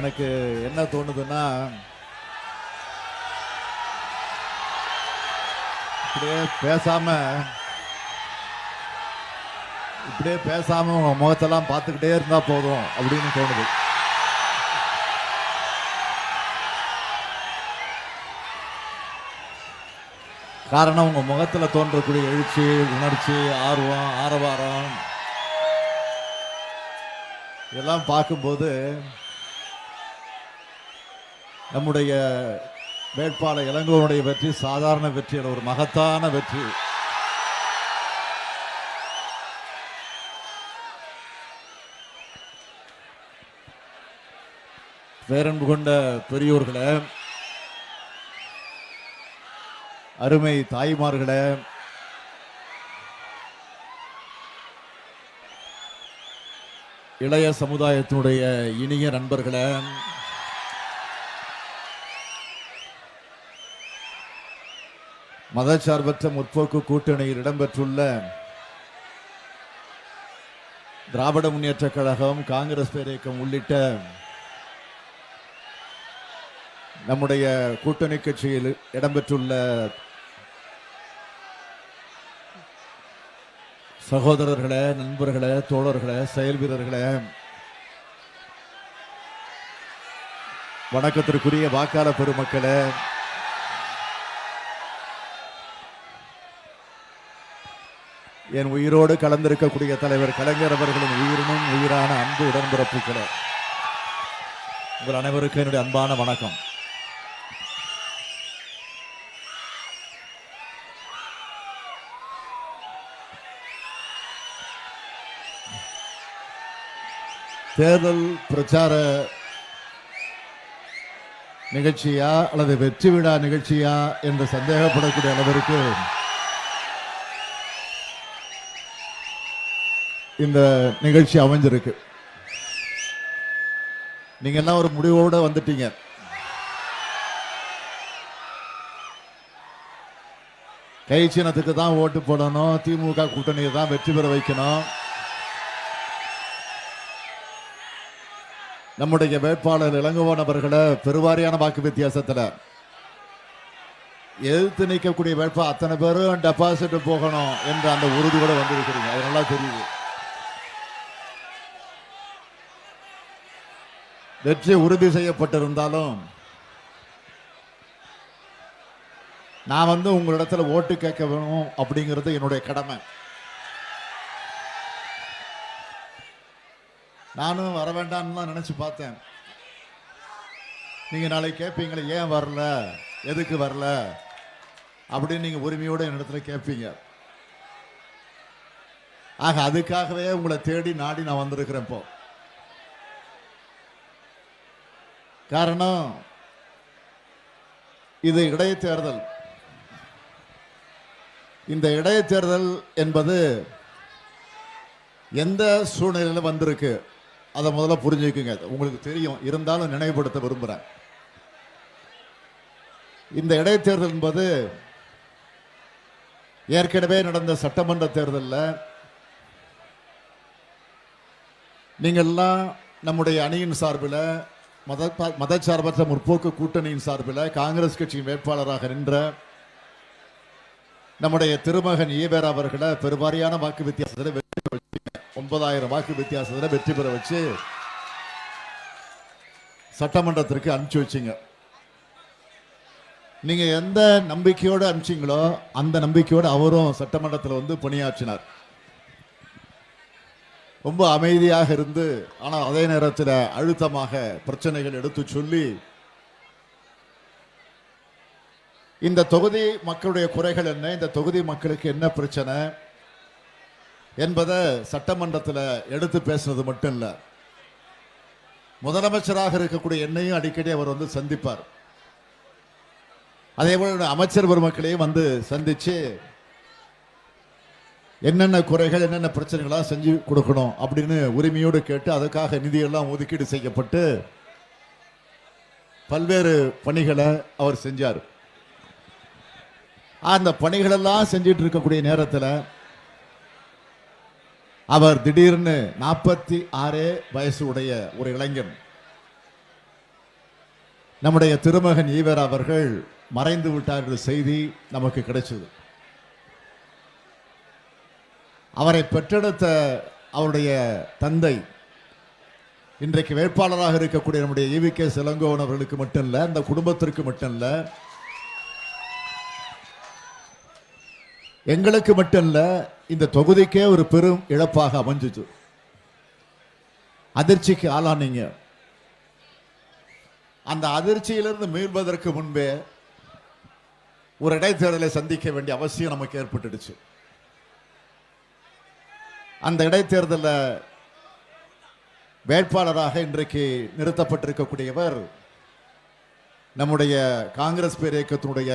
எனக்கு என்ன தோணுதுன்னா இப்படியே பேசாம இப்படியே பேசாம உங்க முகத்தெல்லாம் பார்த்துக்கிட்டே இருந்தா போதும் அப்படின்னு தோணுது. காரணம் உங்க முகத்துல தோன்றக்கூடிய எழுச்சி உணர்ச்சி ஆர்வம் ஆரவாரம் இதெல்லாம் பார்க்கும்போது நம்முடைய வேட்பாளர் இளங்கோவனுடைய வெற்றி சாதாரண வெற்றி அல்ல ஒரு மகத்தான வெற்றி. பேரன்பு கொண்ட பெரியோர்களே அருமை தாய்மார்களே இளைய சமுதாயத்தினுடைய இனிய நண்பர்களே மதச்சார்பற்ற முற்போக்கு கூட்டணியில் இடம்பெற்றுள்ள திராவிட முன்னேற்றக் கழகம் காங்கிரஸ் பேரியக்கம் உள்ளிட்ட நம்முடைய கூட்டணி கட்சியில் இடம்பெற்றுள்ள சகோதரர்களே நண்பர்களே தோழர்களே செயல் வீரர்களே வணக்கத்திற்குரிய வாக்காளர் பெருமக்களே என் உயிரோடு கலந்திருக்கக்கூடிய தலைவர் கலைஞர் அவர்களின் உயிரினும் உயிரான அன்பு உடன்பிறப்புகளே. உங்கள் அனைவருக்கும் என்னுடைய அன்பான வணக்கம். தேர்தல் பிரச்சார நிகழ்ச்சியா அல்லது வெற்றி விழா நிகழ்ச்சியா என்று சந்தேகப்படக்கூடிய அளவிற்கு இந்த நிகழ்ச்சி அமைஞ்சிருக்கு. நீங்க எல்லாம் ஒரு முடிவோட வந்துட்டீங்க? கை சின்னத்துக்கு தான் ஓட்டு போடணும். திமுக கூட்டணியை தான் வெற்றி பெற வைக்கணும். நம்முடைய வேட்பாளர் இளங்கோவன் அவர்களை பெருவாரியான வாக்கு வித்தியாசத்தில் எதிர்த்து நிற்கக்கூடிய வேட்பா அத்தனை பேரும் டெபாசிட் போகணும் என்ற அந்த உறுதியோட வந்திருக்கிறீங்க. அது நல்லா தெரியுது. வெற்றி உறுதி செய்யப்பட்டிருந்தாலும் நான் வந்து உங்களிடத்துல ஓட்டு கேட்க வேணும் அப்படிங்கிறது என்னுடைய கடமை. நானும் வர வேண்டாம்னு தான் நினச்சி பார்த்தேன். நீங்கள் நாளைக்கு கேட்பீங்களே ஏன் வரல? எதுக்கு வரல? அப்படின்னு நீங்கள் உரிமையோடு என்னிடத்துல கேட்பீங்க. ஆக அதுக்காகவே உங்களை தேடி நாடி நான் வந்திருக்கிறேன் இப்போ. காரணம் இது இடைத்தேர்தல் இந்த இடைத்தேர்தல் என்பது எந்த சூழ்நிலையில் வந்திருக்கு அதை முதல்ல புரிஞ்சுக்குங்க. உங்களுக்கு தெரியும் இருந்தாலும் நினைவுபடுத்த விரும்புகிறேன் இந்த இடைத்தேர்தல் என்பது ஏற்கனவே நடந்த சட்டமன்ற தேர்தலில் நீங்கள்லாம் நம்முடைய அணியின் சார்பில் மத மதச்சார்பற்ற முற்போக்கு கூட்டணியின் சார்பில் காங்கிரஸ் கட்சியின் வேட்பாளராக நின்ற நம்முடைய திருமகன் ஈவேர் அவர்களை பெருவாரியான வாக்கு வித்தியாசத்தில் வெற்றி பெற ஒன்பதாயிரம் வாக்கு வித்தியாசத்தில் வெற்றி பெற வச்சு சட்டமன்றத்திற்கு அனுப்பிச்சு வச்சிங்க. நீங்கள் எந்த நம்பிக்கையோடு அனுப்பிச்சீங்களோ அந்த நம்பிக்கையோடு அவரும் சட்டமன்றத்தில் வந்து பணியாற்றினார். ரொம்ப அமைதியாக இருந்து ஆனால் அதே நேரத்தில் அழுத்தமாக பிரச்சனைகள் எடுத்து சொல்லி இந்த தொகுதி மக்களுடைய குறைகள் என்ன இந்த தொகுதி மக்களுக்கு என்ன பிரச்சனை என்பதை சட்டமன்றத்தில் எடுத்து பேசுனது மட்டும் இல்லை. முதலமைச்சராக இருக்கக்கூடிய என்னையும் அடிக்கடி அவர் வந்து சந்திப்பார். அதே போல அமைச்சர் பெருமக்களையும் வந்து சந்திச்சு என்னென்ன குறைகள் என்னென்ன பிரச்சனைகளாக செஞ்சு கொடுக்கணும் அப்படின்னு உரிமையோடு கேட்டு அதுக்காக நிதியெல்லாம் ஒதுக்கீடு செய்யப்பட்டு பல்வேறு பணிகளை அவர் செஞ்சார். அந்த பணிகளெல்லாம் செஞ்சிட்டு இருக்கக்கூடிய நேரத்தில் அவர் திடீர்னு நாற்பத்தி ஆறே வயசு உடைய ஒரு இளைஞன் நம்முடைய திருமகன் ஈவர் அவர்கள் மறைந்து விட்டார் என்ற செய்தி நமக்கு கிடைச்சது. அவரை பெற்றெடுத்த அவருடைய தந்தை இன்றைக்கு வேட்பாளராக இருக்கக்கூடிய நம்முடைய ஈவி கே சிலங்கோவன் அவர்களுக்கு மட்டும் இல்லை அந்த குடும்பத்திற்கு மட்டும் இல்லை எங்களுக்கு மட்டும் இல்லை இந்த தொகுதிக்கே ஒரு பெரும் இழப்பாக அமைஞ்சிச்சு. அதிர்ச்சிக்கு ஆளானீங்க. அந்த அதிர்ச்சியிலிருந்து மீள்வதற்கு முன்பே ஒரு இடைத்தேர்தலை சந்திக்க வேண்டிய அவசியம் நமக்கு ஏற்பட்டுடுச்சு. அந்த இடைத்தேர்தலில் வேட்பாளராக இன்றைக்கு நிறுத்தப்பட்டிருக்கக்கூடியவர் நம்முடைய காங்கிரஸ் பேர் இயக்கத்தினுடைய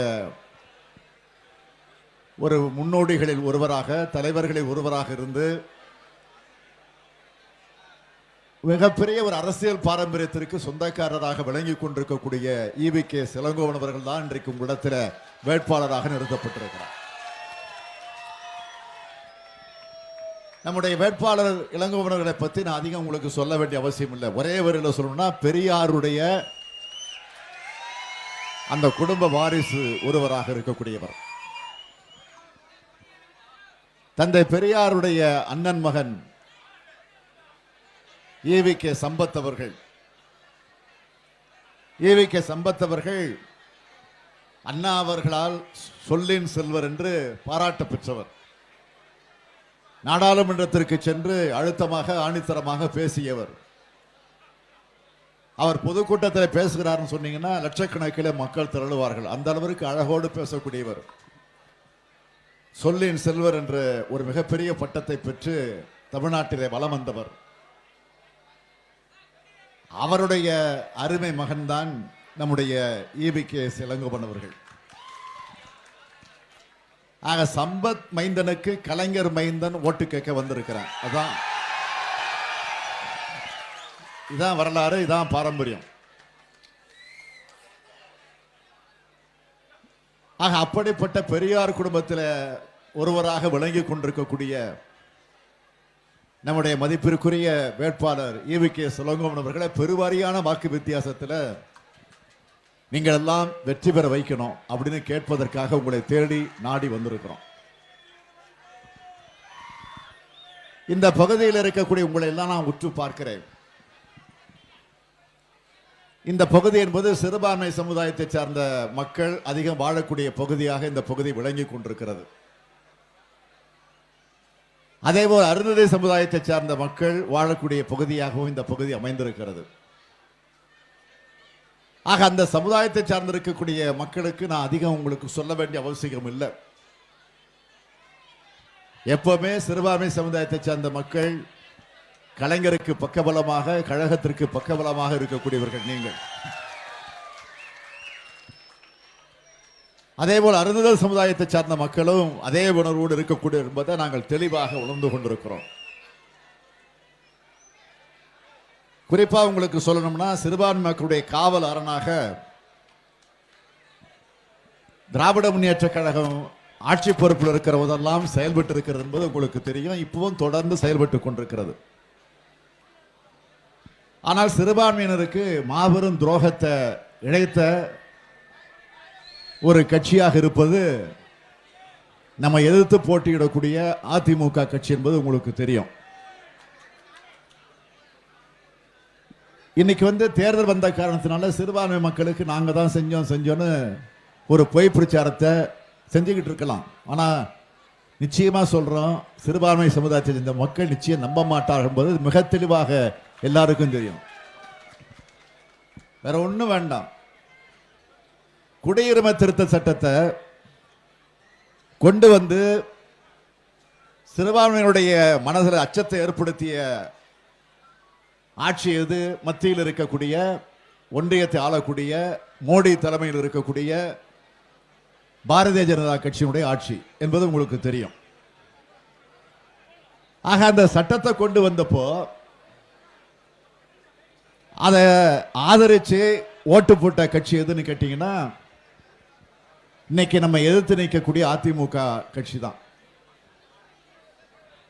ஒரு முன்னோடிகளில் ஒருவராக தலைவர்களில் ஒருவராக இருந்து மிகப்பெரிய ஒரு அரசியல் பாரம்பரியத்திற்கு சொந்தக்காரராக விளங்கிக் கொண்டிருக்கக்கூடிய இவி கே சிலங்கோவன் அவர்கள் தான் இன்றைக்கு உங்களிடத்தில் வேட்பாளராக நிறுத்தப்பட்டிருக்கிறார். நம்முடைய வேட்பாளர் இளங்கோவனர்களை பற்றி நான் அதிகம் உங்களுக்கு சொல்ல வேண்டிய அவசியம் இல்லை. ஒரே வரையில் சொல்லணும்னா பெரியாருடைய அந்த குடும்ப வாரிசு ஒருவராக இருக்கக்கூடியவர். தந்தை பெரியாருடைய அண்ணன் மகன் ஏவி கே சம்பத் அவர்கள். ஏவி கே சம்பத் அவர்கள் அண்ணா அவர்களால் சொல்லின் செல்வர் என்று பாராட்ட பெற்றவர். நாடாளுமன்றத்திற்கு சென்று அழுத்தமாக ஆணித்தரமாக பேசியவர். அவர் பொதுக்கூட்டத்தில் பேசுகிறார்னு சொன்னீங்கன்னா லட்சக்கணக்கில் மக்கள் திரளுவார்கள். அந்த அளவிற்கு அழகோடு பேசக்கூடியவர். சொல்லின் செல்வர் என்ற ஒரு மிகப்பெரிய பட்டத்தை பெற்று தமிழ்நாட்டிலே வலம் வந்தவர். அவருடைய அருமை மகன்தான் நம்முடைய இபிகேஎஸ் கே இளங்கோவன் அவர்கள். ஆக சம்பத் மைந்தனுக்கு கலைஞர் மைந்தன் ஓட்டு கேட்க வந்திருக்கிறேன் அதான். இதான் வரலாறு இதான் பாரம்பரியம். ஆக அப்படிப்பட்ட பெரியார் குடும்பத்தில் ஒருவராக விளங்கி கொண்டிருக்கக்கூடிய நம்முடைய மதிப்பிற்குரிய வேட்பாளர் ஈவி கே சுலங்கோமன் அவர்களை பெருவாரியான வாக்கு வித்தியாசத்தில் நீங்கள் எல்லாம் வெற்றி பெற வைக்கணும் அப்படின்னு கேட்பதற்காக உங்களை தேடி நாடி வந்திருக்கிறோம். இந்த பகுதியில் இருக்கக்கூடிய உங்களை எல்லாம் நான் உற்று பார்க்கிறேன். இந்த பகுதி என்பது சிறுபான்மை சமுதாயத்தை சார்ந்த மக்கள் அதிகம் வாழக்கூடிய பகுதியாக இந்த பகுதி விளங்கி கொண்டிருக்கிறது. அதேபோல் அருந்ததி சமுதாயத்தை சார்ந்த மக்கள் வாழக்கூடிய பகுதியாகவும் இந்த பகுதி அமைந்திருக்கிறது. ஆக அந்த சமுதாயத்தை சார்ந்திருக்கக்கூடிய மக்களுக்கு நான் அதிகம் உங்களுக்கு சொல்ல வேண்டிய அவசியம் இல்லை. எப்பவுமே சிறுபான்மை சமுதாயத்தை சார்ந்த மக்கள் கலைஞருக்கு பக்கபலமாக கழகத்திற்கு பக்கபலமாக இருக்கக்கூடியவர்கள் நீங்கள். அதேபோல் அருந்துதல் சமுதாயத்தை சார்ந்த மக்களும் அதே உணர்வோடு இருக்கக்கூடிய என்பதை நாங்கள் தெளிவாக உணர்ந்து கொண்டிருக்கிறோம். குறிப்பாக உங்களுக்கு சொல்லணும்னா சிறுபான்மை மக்களுடைய காவல் அரணாக திராவிட முன்னேற்ற கழகம் ஆட்சி பொறுப்பில் இருக்கிற போதெல்லாம் செயல்பட்டு இருக்கிறது என்பது உங்களுக்கு தெரியும். இப்பவும் தொடர்ந்து செயல்பட்டு கொண்டிருக்கிறது. ஆனால் சிறுபான்மையினருக்கு மாபெரும் துரோகத்தை இழைத்த ஒரு கட்சியாக இருப்பது நம்ம எதிர்த்து போட்டியிடக்கூடிய அதிமுக கட்சி என்பது உங்களுக்கு தெரியும். இன்னைக்கு வந்து தேர்தல் வந்த காரணத்தினால சிறுபான்மை மக்களுக்கு நாங்கள் தான் செஞ்சோம் செஞ்சோன்னு ஒரு பொய் பிரச்சாரத்தை செஞ்சுக்கிட்டு இருக்கலாம். ஆனால் நிச்சயமாக சொல்கிறோம் சிறுபான்மை சமுதாயத்தை சேர்ந்த மக்கள் நிச்சயம் நம்ப மாட்டார்கள் என்பது மிக தெளிவாக எல்லாருக்கும் தெரியும். வேற ஒன்றும் வேண்டாம். குடியுரிமை திருத்த சட்டத்தை கொண்டு வந்து சிறுபான்மையினுடைய மனதில் அச்சத்தை ஏற்படுத்திய ஆட்சி எது? மத்தியில் இருக்கக்கூடிய ஒன்றியத்தை ஆளக்கூடிய மோடி தலைமையில் இருக்கக்கூடிய பாரதிய ஜனதா கட்சியினுடைய ஆட்சி என்பது உங்களுக்கு தெரியும். ஆக அந்த சட்டத்தை கொண்டு வந்தப்போ அதை ஆதரிச்சு ஓட்டு போட்ட கட்சி எதுன்னு கேட்டீங்கன்னா இன்னைக்கு நம்ம எதிர்த்து நிற்கக்கூடிய அதிமுக கட்சி தான்.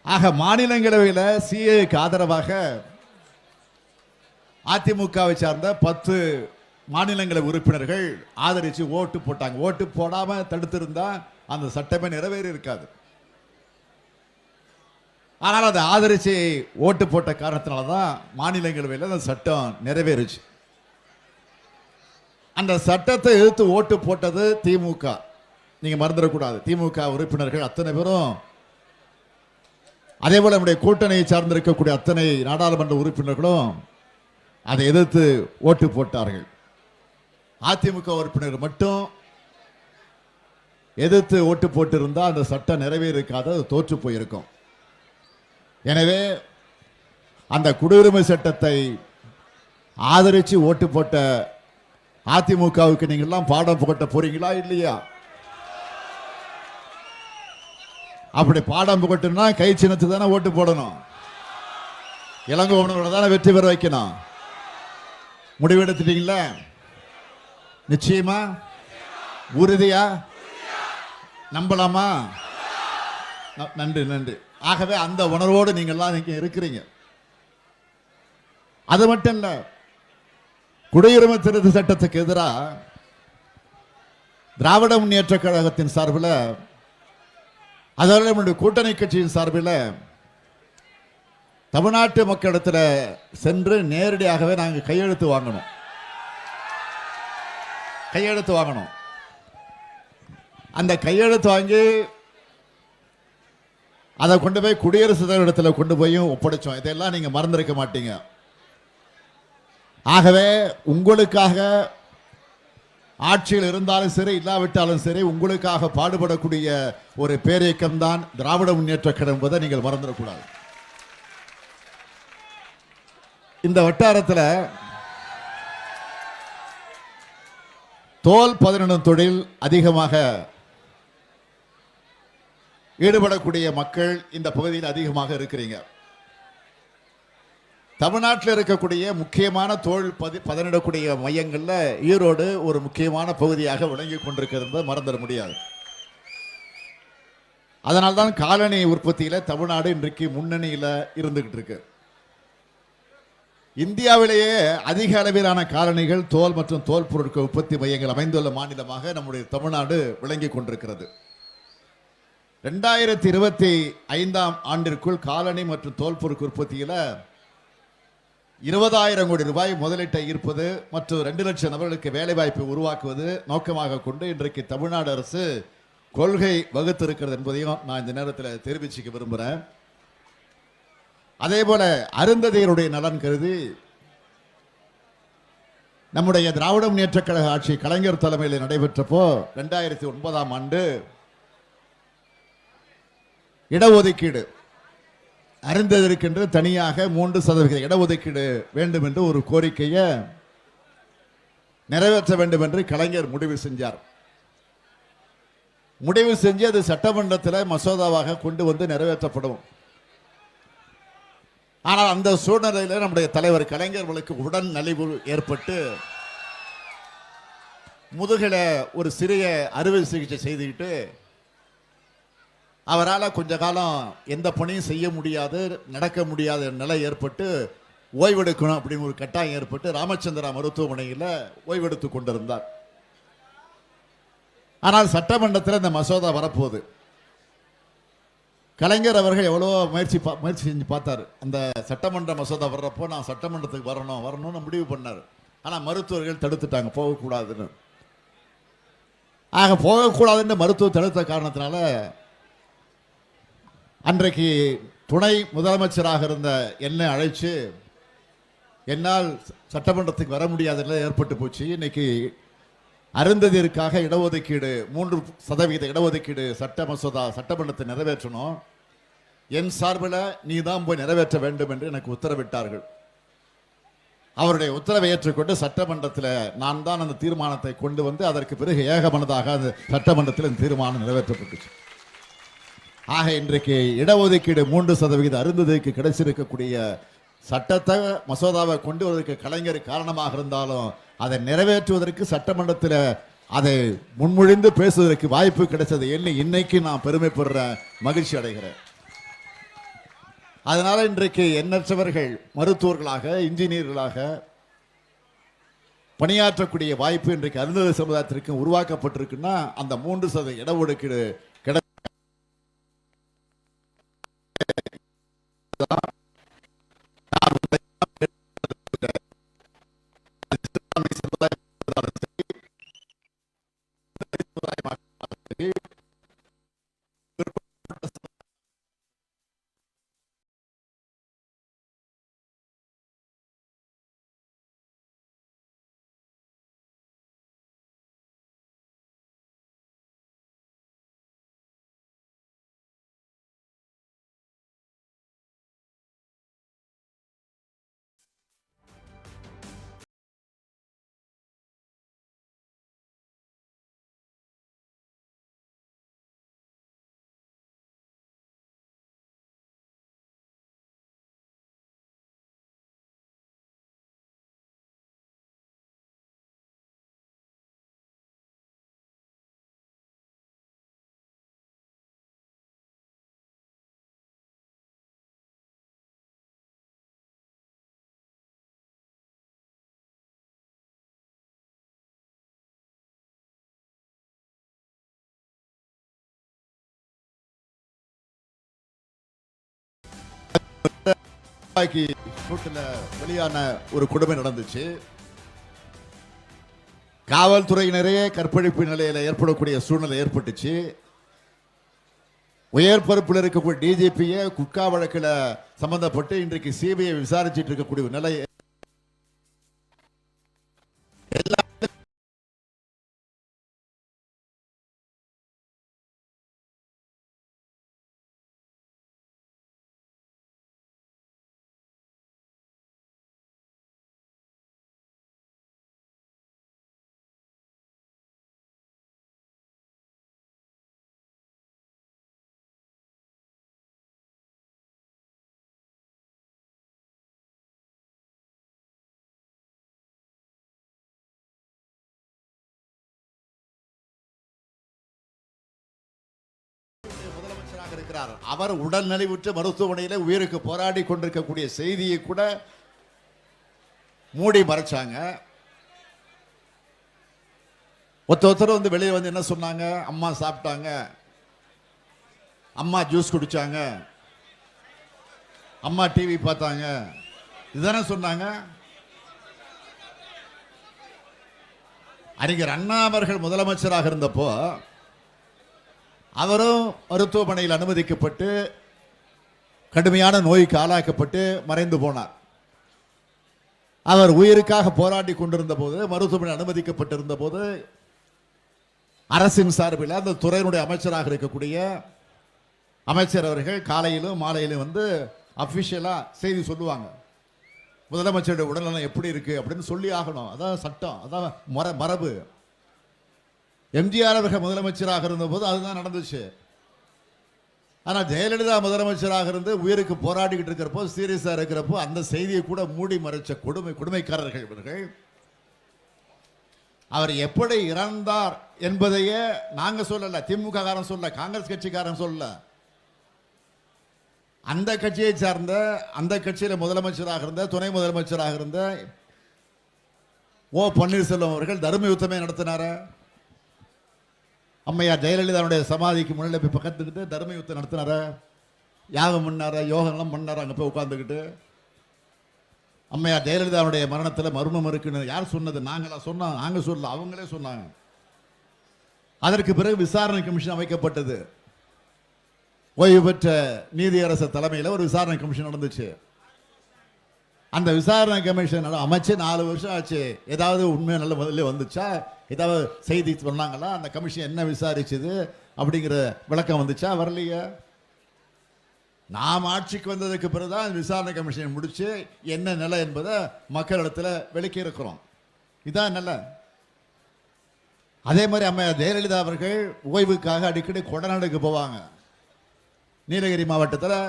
ஆக மாநிலங்களவையில் சிஏக்கு ஆதரவாக அதிமுகவை சார்ந்த பத்து மாநிலங்களை உறுப்பினர்கள் ஆதரித்து ஓட்டு போட்டாங்க. ஓட்டு போடாமல் தடுத்திருந்தா அந்த சட்டமே நிறைவேறி இருக்காது. ஆனால் அதை ஆதரிச்சு ஓட்டு போட்ட காரணத்தினால தான் மாநிலங்களவையில் அந்த சட்டம் நிறைவேறுச்சு. அந்த சட்டத்தை எதிர்த்து ஓட்டு போட்டது திமுக. நீங்கள் மறந்துடக்கூடாது. திமுக உறுப்பினர்கள் அத்தனை பேரும் அதே போல நம்முடைய கூட்டணியை சார்ந்திருக்கக்கூடிய அத்தனை நாடாளுமன்ற உறுப்பினர்களும் அதை எதிர்த்து ஓட்டு போட்டார்கள். அதிமுக உறுப்பினர் மட்டும் எதிர்த்து ஓட்டு போட்டிருந்தால் அந்த சட்டம் நிறைவேறிருக்காத அது தோற்று போயிருக்கும். எனவே அந்த குடியுரிமை சட்டத்தை ஆதரித்து ஓட்டு போட்ட அதிமுகவுக்கு நீங்கள்லாம் பாடம் புகட்ட போறீங்களா இல்லையா? அப்படி பாடம் புகட்டுனா கை சின்னத்துக்கு தானே ஓட்டு போடணும். இளங்கோவனோட தானே வெற்றி பெற வைக்கணும். முடிவெடுத்துட்டீங்களா? நிச்சயமா? உறுதியா? நம்பலாமா? நன்றி நன்றி. ஆகவே அந்த உணர்வோடு நீங்கள்லாம் இங்க இருக்கிறீங்க. அது மட்டும் இல்ல குடியுரிமை திருத்த சட்டத்துக்கு எதிராக திராவிட முன்னேற்ற கழகத்தின் சார்பில் அதோட நம்முடைய கூட்டணி கட்சியின் சார்பில் தமிழ்நாட்டு மக்களிடத்தில் சென்று நேரடியாகவே நாங்கள் கையெழுத்து வாங்கணும். கையெழுத்து வாங்கணும். அந்த கையெழுத்து வாங்கி அதை கொண்டு போய் குடியரசுத் தலைவரிடத்தில் கொண்டு போயும் ஒப்படைச்சோம். இதெல்லாம் நீங்கள் மறந்துருக்க மாட்டீங்க. ஆகவே உங்களுக்காக ஆட்சியில் இருந்தாலும் சரி இல்லாவிட்டாலும் சரி உங்களுக்காக பாடுபடக்கூடிய ஒரு பேரியக்கம் தான் திராவிட முன்னேற்ற கழகம் என்பதை நீங்கள் மறந்துடக்கூடாது. இந்த வட்டாரத்தில் தோல் பதனிடும் தொழில் அதிகமாக ஈடுபடக்கூடிய மக்கள் இந்த பகுதியில் அதிகமாக இருக்கிறீங்க. தமிழ்நாட்டில் இருக்கக்கூடிய முக்கியமான தோல் பதி பதனிடக்கூடிய மையங்களில் ஈரோடு ஒரு முக்கியமான பகுதியாக விளங்கி கொண்டிருக்கிறது. மறந்துட முடியாது. அதனால்தான் காலனி உற்பத்தியில் தமிழ்நாடு இன்றைக்கு முன்னணியில் இருந்துகிட்டு இருக்கு. இந்தியாவிலேயே அதிக அளவிலான காலணிகள் தோல் மற்றும் தோல் பொருட்கள் உற்பத்தி மையங்கள் அமைந்துள்ள மாநிலமாக நம்முடைய தமிழ்நாடு விளங்கி கொண்டிருக்கிறது. ரெண்டாயிரத்தி இருபத்தி ஐந்தாம் ஆண்டிற்குள் காலணி மற்றும் தோல் பொருட்கள் உற்பத்தியில் இருபதாயிரம் கோடி ரூபாய் முதலீட்டை ஈர்ப்பது மற்றும் ரெண்டு லட்சம் நபர்களுக்கு வேலைவாய்ப்பை உருவாக்குவது நோக்கமாக கொண்டு இன்றைக்கு தமிழ்நாடு அரசு கொள்கை வகுத்திருக்கிறது என்பதையும் நான் இந்த நேரத்தில் தெரிவிச்சுக்க விரும்புகிறேன் அதே போல அருந்ததியருடைய நலன் கருதி நம்முடைய திராவிட முன்னேற்ற கழக ஆட்சி கலைஞர் தலைமையில் நடைபெற்றப்போ ரெண்டாயிரத்தி ஒன்பதாம் ஆண்டு இடஒதுக்கீடு அருந்ததற்கென்று தனியாக மூன்று சதவிகித இடஒதுக்கீடு வேண்டும் என்று ஒரு கோரிக்கையை நிறைவேற்ற வேண்டும் என்று கலைஞர் முடிவு செஞ்சார். முடிவு செஞ்சு அது சட்டமன்றத்தில் மசோதாவாக கொண்டு வந்து நிறைவேற்றப்படும். ஆனால் அந்த சூழ்நிலையில் நம்முடைய தலைவர் கலைஞர்களுக்கு உடன் நலிவு ஏற்பட்டு முதுகில ஒரு சிறிய அறுவை சிகிச்சை செய்துக்கிட்டு அவரால் கொஞ்ச காலம் எந்த பணியும் செய்ய முடியாது நடக்க முடியாத நிலை ஏற்பட்டு ஓய்வெடுக்கணும் அப்படின்னு ஒரு கட்டாயம் ஏற்பட்டு ராமச்சந்திரா மருத்துவமனையில் ஓய்வெடுத்து கொண்டிருந்தார். ஆனால் சட்டமன்றத்தில் இந்த மசோதா வரப்போகுது. கலைஞர் அவர்கள் எவ்வளோ முயற்சி பா- முயற்சி செஞ்சு பார்த்தார். அந்த சட்டமன்ற மசோதா வர்றப்போ நான் சட்டமன்றத்துக்கு வரணும் வரணும்னு முடிவு பண்ணார். ஆனால் மருத்துவர்கள் தடுத்துட்டாங்க போகக்கூடாதுன்னு. ஆக போகக்கூடாதுன்னு மருத்துவம் தடுத்த காரணத்தினால அன்றைக்கு துணை முதலமைச்சராக இருந்த என்னை அழைச்சு என்னால் சட்டமன்றத்துக்கு வர முடியாத ஏற்பட்டு போச்சு. இன்னைக்கு அருந்ததிற்காக இடஒதுக்கீடு மூன்று சதவீத இடஒதுக்கீடு சட்ட மசோதா சட்டமன்றத்தை நிறைவேற்றணும். என் சார்பில் நீ தான் போய் நிறைவேற்ற வேண்டும் என்று எனக்கு உத்தரவிட்டார்கள். அவருடைய உத்தரவை ஏற்றுக்கொண்டு சட்டமன்றத்தில் நான் தான் அந்த தீர்மானத்தை கொண்டு வந்து அதற்கு பிறகு ஏகமனதாக அந்த சட்டமன்றத்தில் இந்த தீர்மானம் நிறைவேற்றப்பட்டுச்சு. ஆக இன்றைக்கு இடஒதுக்கீடு மூன்று சதவிகித அருந்ததிக்கு கிடைச்சிருக்கக்கூடிய சட்டத்தை மசோதாவை கொண்டு வருவதற்கு கலைஞர் காரணமாக இருந்தாலும் அதை நிறைவேற்றுவதற்கு சட்டமன்றத்தில் அதை முன்மொழிந்து பேசுவதற்கு வாய்ப்பு கிடைச்சது எண்ணி இன்னைக்கு நான் பெருமைப்படுறேன் மகிழ்ச்சி அடைகிறேன். அதனால இன்றைக்கு எண்ணற்றவர்கள் மருத்துவர்களாக இன்ஜினியர்களாக பணியாற்றக்கூடிய வாய்ப்பு இன்றைக்கு அருந்ததி சமுதாயத்திற்கு உருவாக்கப்பட்டிருக்குன்னா அந்த மூன்று சதவீத இடஒதுக்கீடு கிட துப்பாக்கி சூட்டில் வெளியான ஒரு கொடுமை நடந்துச்சு. காவல்துறையினரே கற்பழிப்பு நிலையில் ஏற்படக்கூடிய சூழ்நிலை ஏற்பட்டுச்சு. உயர் பொறுப்பில் இருக்கக்கூடிய டிஜிபியை குட்கா வழக்கில் சம்பந்தப்பட்டு இன்றைக்கு சிபிஐ விசாரிச்சுட்டு இருக்கக்கூடிய நிலை எல்லா இருக்கிறார். அவர் உடல் நலிவுற்று மருத்துவமனையில் உயிருக்கு போராடி கொண்டிருக்கக்கூடிய செய்தியை கூட மூடி மறைச்சாங்க. ஒருத்த ஒருத்தர் வந்து வெளியே வந்து என்ன சொன்னாங்க? அம்மா சாப்பிட்டாங்க. அம்மா ஜூஸ் குடிச்சாங்க. அம்மா டிவி பார்த்தாங்க. இதுதானே சொன்னாங்க? அறிஞர் அண்ணா அவர்கள் முதலமைச்சராக இருந்தப்போ அவரும் மருத்துவமனையில் அனுமதிக்கப்பட்டு கடுமையான நோய்க்கு ஆளாக்கப்பட்டு மறைந்து போனார். அவர் உயிருக்காக போராடி கொண்டிருந்த போது மருத்துவமனை அனுமதிக்கப்பட்டிருந்த போது அரசின் சார்பில் அந்த துறையினுடைய அமைச்சராக இருக்கக்கூடிய அமைச்சர் அவர்கள் காலையிலும் மாலையிலும் வந்து அஃபிஷியலாக செய்தி சொல்லுவாங்க. முதலமைச்சருடைய உடல்நலம் எப்படி இருக்குது அப்படின்னு சொல்லி ஆகணும். அதான் சட்டம். அதான் மர மரபு. எம்ஜிஆர் அவர்கள் முதலமைச்சராக இருந்தபோது அதுதான் நடந்துச்சு. ஆனால் ஜெயலலிதா முதலமைச்சராக இருந்து உயிருக்கு போராடிக்கிட்டு இருக்கிறப்போ சீரியஸாக இருக்கிறப்போ அந்த செய்தியை கூட மூடி மறைச்ச கொடுமை கொடுமைக்காரர்கள் இவர்கள். அவர் எப்படி இறந்தார் என்பதையே நாங்கள் சொல்லலை திமுக காரன் சொல்ல காங்கிரஸ் கட்சிக்காரன் சொல்ல அந்த கட்சியை சார்ந்த அந்த கட்சியில் முதலமைச்சராக இருந்த துணை முதலமைச்சராக இருந்த ஓ பன்னீர்செல்வம் அவர்கள் தர்ம யுத்தமே நடத்தினார? அம்மையார் ஜெயலலிதாவுடைய சமாதிக்கு முன்னிலை போய் பக்கத்துக்கிட்டு தர்ம யுத்தம் நடத்தினார யாகம் பண்ணார யோகம்லாம் பண்ணார அங்கே போய் உட்காந்துக்கிட்டு அம்மையார் ஜெயலலிதாவுடைய மரணத்தில் மர்மம் இருக்குன்னு யார் சொன்னது? நாங்களா சொன்னோம் நாங்கள் சொல்லல அவங்களே சொன்னாங்க. அதற்கு பிறகு விசாரணை கமிஷன் அமைக்கப்பட்டது. ஓய்வு பெற்ற நீதியரசர் தலைமையில் ஒரு விசாரணை கமிஷன் நடந்துச்சு. அந்த விசாரணை கமிஷன் அமைச்சு நாலு வருஷம் ஆச்சு. ஏதாவது உண்மை நல்ல முதல்ல வந்துச்சா? ஏதாவது செய்தி சொன்னாங்களா? அந்த கமிஷன் என்ன விசாரிச்சது? அப்படிங்கிற விளக்கம் வந்துச்சா? வரலையே. நாம் ஆட்சிக்கு வந்ததுக்கு பிறகுதான் விசாரணை கமிஷன் முடிச்சு என்ன நிலை என்பதை மக்களிடத்தில் விளக்கி இருக்கிறோம். இதான் நிலை. அதே மாதிரி அம்மா ஜெயலலிதா அவர்கள் ஓய்வுக்காக அடிக்கடி கொடநாடுக்கு போவாங்க. நீலகிரி மாவட்டத்தில்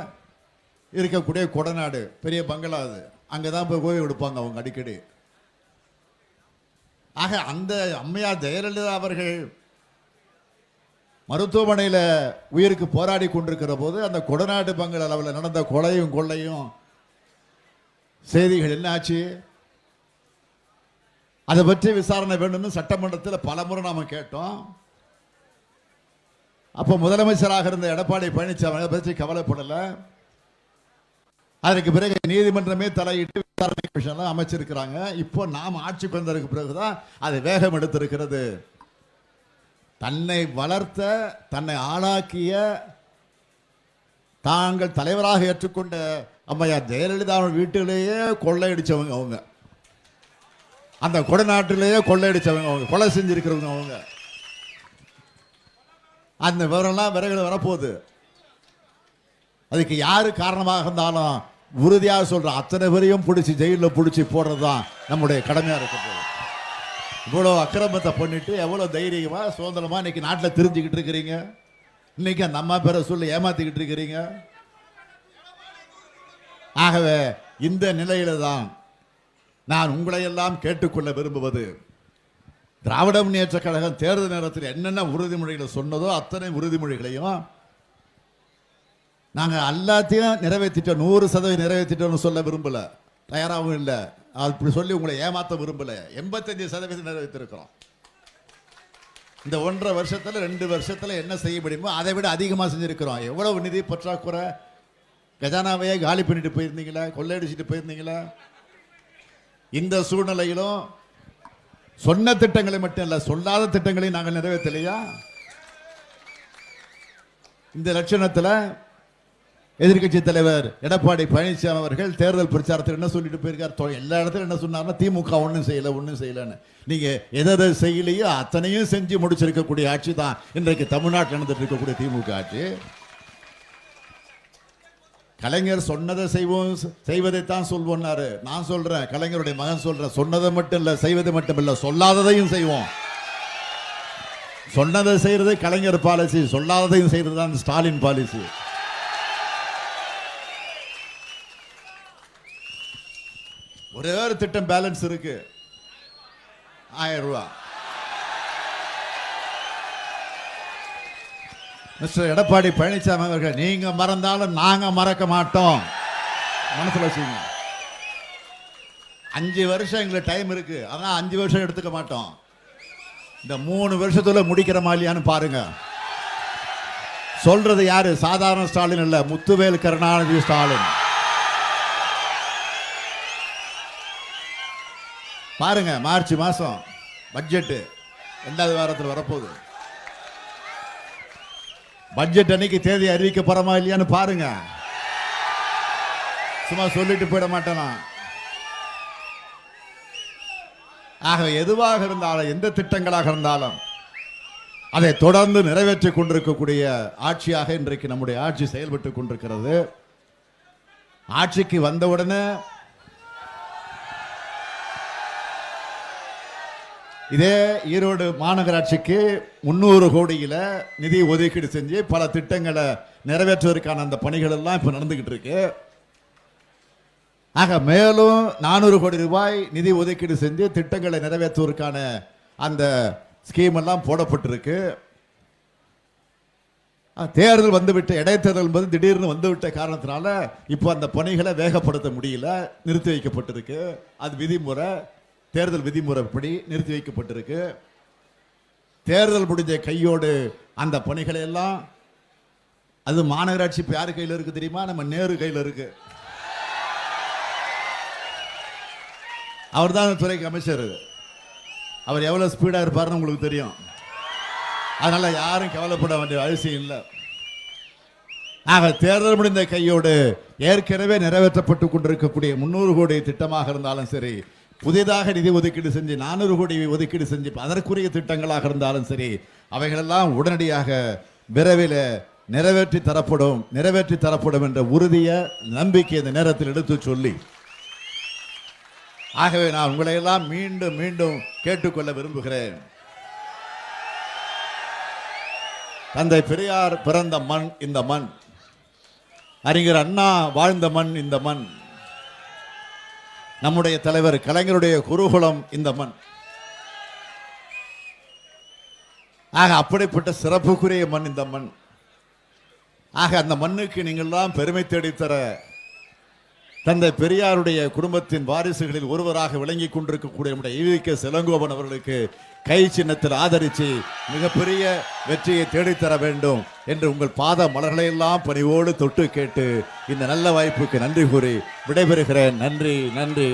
இருக்கக்கூடிய கொடநாடு பெரிய பங்களா அது. அங்கே தான் போய் ஓய்வு எடுப்பாங்க அவங்க அடிக்கடி. ஆக அந்த அம்மையார் ஜெயலலிதா அவர்கள் மருத்துவமனையில் உயிருக்கு போராடி கொண்டிருக்கிற போது அந்த கொடநாட்டு பங்கு அளவில் நடந்த கொலையும் கொள்ளையும் செய்திகள் என்னாச்சு அதை பற்றி விசாரணை வேண்டும்னு சட்டமன்றத்தில் பலமுறை நாம கேட்டோம். அப்போ முதலமைச்சராக இருந்த எடப்பாடி பழனிசாமி அதை பற்றி கவலைப்படலை. அதற்கு பிறகு நீதிமன்றமே தலையிட்டு விசாரணை அமைச்சிருக்கிறாங்க. இப்போ நாம் ஆட்சிக்கு வந்ததற்கு பிறகுதான் அது வேகம் எடுத்திருக்கிறது. தன்னை வளர்த்த தன்னை ஆளாக்கிய தாங்கள் தலைவராக ஏற்றுக்கொண்ட அம்மையார் ஜெயலலிதா வீட்டிலேயே கொள்ளையடிச்சவங்க அவங்க. அந்த கொடநாட்டிலேயே கொள்ளையடிச்சவங்க அவங்க கொலை செஞ்சிருக்கிறவங்க அவங்க. அந்த விவரம்லாம் விரைவில் வரப்போகுது. அதுக்கு யாரு காரணமாக இருந்தாலும் உறுதியாக சொல்கிறோம் அத்தனை பேரையும் பிடிச்சி ஜெயிலில் பிடிச்சி போடுறது தான் நம்முடைய கடமையாக இருக்கிறது இவ்வளோ அக்கிரமத்தை பண்ணிட்டு எவ்வளோ தைரியமாக சுதந்திரமாக இன்னைக்கு நாட்டில் தெரிஞ்சுக்கிட்டு இருக்கிறீங்க? இன்னைக்கு அந்த அம்மா பேரை சொல்லி ஏமாத்திக்கிட்டு இருக்கிறீங்க? ஆகவே இந்த நிலையில தான் நான் உங்களையெல்லாம் கேட்டுக்கொள்ள விரும்புவது. திராவிட முன்னேற்ற கழகம் தேர்தல் நேரத்தில் என்னென்ன உறுதிமொழிகளை சொன்னதோ அத்தனை உறுதிமொழிகளையும் நாங்கள் எல்லாத்தையும் நிறைவேற்றிட்டோம். நூறு சதவீதம் நிறைவேற்றிட்டோம்னு சொல்ல விரும்பலை. தயாராகவும் இல்லை. அப்படி சொல்லி உங்களை ஏமாற்ற விரும்பலை. எண்பத்தஞ்சு சதவீதம் நிறைவேற்றிருக்கிறோம். இந்த ஒன்றரை வருஷத்தில் ரெண்டு வருஷத்தில் என்ன செய்ய முடியுமோ அதை விட அதிகமாக செஞ்சுருக்கிறோம். எவ்வளவு நிதி பற்றாக்குறை? கஜானாவையே காலி பண்ணிட்டு போயிருந்தீங்களா? கொள்ளையடிச்சிட்டு போயிருந்தீங்களா? இந்த சூழ்நிலையிலும் சொன்ன திட்டங்களை மட்டும் இல்லை சொல்லாத திட்டங்களையும் நாங்கள் நிறைவேற்றலையா? இந்த லட்சணத்தில் எதிர்க்கட்சி தலைவர் எடப்பாடி பழனிசாமி அவர்கள் தேர்தல் பிரச்சாரத்தில் என்ன சொல்லிட்டு போயிருக்கார்? எல்லா இடத்துலையும் என்ன சொன்னார்னா திமுக ஒன்றும் செய்யலை ஒன்றும் செய்யலைன்னு. நீங்க எதை எதை செய்யலையோ அத்தனையும் செஞ்சு முடிச்சிருக்கக்கூடிய ஆட்சி தான் இன்றைக்கு தமிழ்நாட்டில் நடந்துட்டு இருக்கக்கூடிய திமுக ஆட்சி. கலைஞர் சொன்னதை செய்வோம் செய்வதைத்தான் சொல்வோம்னாரு. நான் சொல்கிறேன் கலைஞருடைய மகன் சொல்கிறேன் சொன்னதை மட்டும் இல்லை செய்வதை மட்டும் இல்லை சொல்லாததையும் செய்வோம். சொன்னதை செய்கிறது கலைஞர் பாலிசி சொல்லாததையும் செய்கிறது தான் ஸ்டாலின் பாலிசி ஒரே ஒரு திட்டம் பேலன்ஸ் இருக்கு. ஆயிரம் ரூபா. மிஸ்டர் எடப்பாடி பழனிசாமி அவர்கள் நீங்க மறந்தாலும் நாங்க மறக்க மாட்டோம். மனசுல வச்சுங்க அஞ்சு வருஷம் எங்களுக்கு டைம் இருக்கு. அதான் அஞ்சு வருஷம் எடுத்துக்க மாட்டோம். இந்த மூணு வருஷத்துல முடிக்கிற மாதிரியான்னு பாருங்க. சொல்றது யாரு? சாதாரண ஸ்டாலின் இல்ல முத்துவேல் கருணாநிதி ஸ்டாலின். பாருங்க மார்ச் மாசம் பட்ஜெட்டு ரெண்டாவது வாரத்தில் வரப்போகுது. பட்ஜெட் அன்னைக்கு தேதி அறிவிக்க போறோமா இல்லையான்னு பாருங்க. சும்மா சொல்லிட்டு போயிட மாட்டேனா? ஆக எதுவாக இருந்தாலும் எந்த திட்டங்களாக இருந்தாலும் அதை தொடர்ந்து நிறைவேற்றிக் கொண்டிருக்கக்கூடிய ஆட்சியாக இன்றைக்கு நம்முடைய ஆட்சி செயல்பட்டு கொண்டிருக்கிறது. ஆட்சிக்கு வந்தவுடனே இதே ஈரோடு மாநகராட்சிக்கு முந்நூறு கோடியில் நிதி ஒதுக்கீடு செஞ்சு பல திட்டங்களை நிறைவேற்றுவதற்கான அந்த பணிகள் எல்லாம் இப்போ நடந்துக்கிட்டு இருக்கு. ஆக மேலும் நானூறு கோடி ரூபாய் நிதி ஒதுக்கீடு செஞ்சு திட்டங்களை நிறைவேற்றுவதற்கான அந்த ஸ்கீம் எல்லாம் போடப்பட்டிருக்கு. தேர்தல் வந்துவிட்ட இடைத்தேர்தல் என்பது திடீர்னு வந்துவிட்ட காரணத்தினால இப்போ அந்த பணிகளை வேகப்படுத்த முடியல நிறுத்தி வைக்கப்பட்டிருக்கு. அது விதிமுறை. தேர்தல் விதிமுறைப்படி நிறுத்தி வைக்கப்பட்டிருக்கு. தேர்தல் முடிஞ்ச கையோடு அந்த பணிகளை எல்லாம் அது மாநகராட்சி இப்போ யார் கையில் இருக்குது தெரியுமா? நம்ம நேரு கையில் இருக்கு. அவர் தான் துறைக்கு அமைச்சர். அவர் எவ்வளோ ஸ்பீடாக இருப்பார்னு உங்களுக்கு தெரியும். அதனால் யாரும் கவலைப்பட வேண்டிய அவசியம் இல்லை. ஆக தேர்தல் முடிந்த கையோடு ஏற்கனவே நிறைவேற்றப்பட்டு கொண்டிருக்கக்கூடிய முன்னூறு கோடி திட்டமாக இருந்தாலும் சரி புதிதாக நிதி ஒதுக்கீடு செஞ்சு நானூறு கோடி ஒதுக்கீடு செஞ்சு அதற்குரிய திட்டங்களாக இருந்தாலும் சரி அவைகளெல்லாம் உடனடியாக விரைவில் நிறைவேற்றி தரப்படும் நிறைவேற்றி தரப்படும் என்ற உறுதிய நம்பிக்கை இந்த நேரத்தில் எடுத்து சொல்லி ஆகவே நான் உங்களையெல்லாம் மீண்டும் மீண்டும் கேட்டுக்கொள்ள விரும்புகிறேன். தந்தை பெரியார் பிறந்த மண் இந்த மண் அறிஞர் அண்ணா வாழ்ந்த மண் இந்த மண். நம்முடைய தலைவர் கலைஞருடைய குருகுலம் இந்த மண். ஆக அப்படிப்பட்ட சிறப்புக்குரிய மண் இந்த மண். ஆக அந்த மண்ணுக்கு நீங்கள்லாம் பெருமை தேடித்தர தந்தை பெரியாருடைய குடும்பத்தின் வாரிசுகளில் ஒருவராக விளங்கிக் கொண்டிருக்கக்கூடிய நம்முடைய ஈவிக்க செலங்கோபன் அவர்களுக்கு கை சின்னத்தில் ஆதரித்து மிகப்பெரிய வெற்றியை தேடித்தர வேண்டும் என்று உங்கள் பாத மலர்களை எல்லாம் பணிவோடு தொட்டு கேட்டு இந்த நல்ல வாய்ப்புக்கு நன்றி கூறி விடைபெறுகிறேன். நன்றி நன்றி.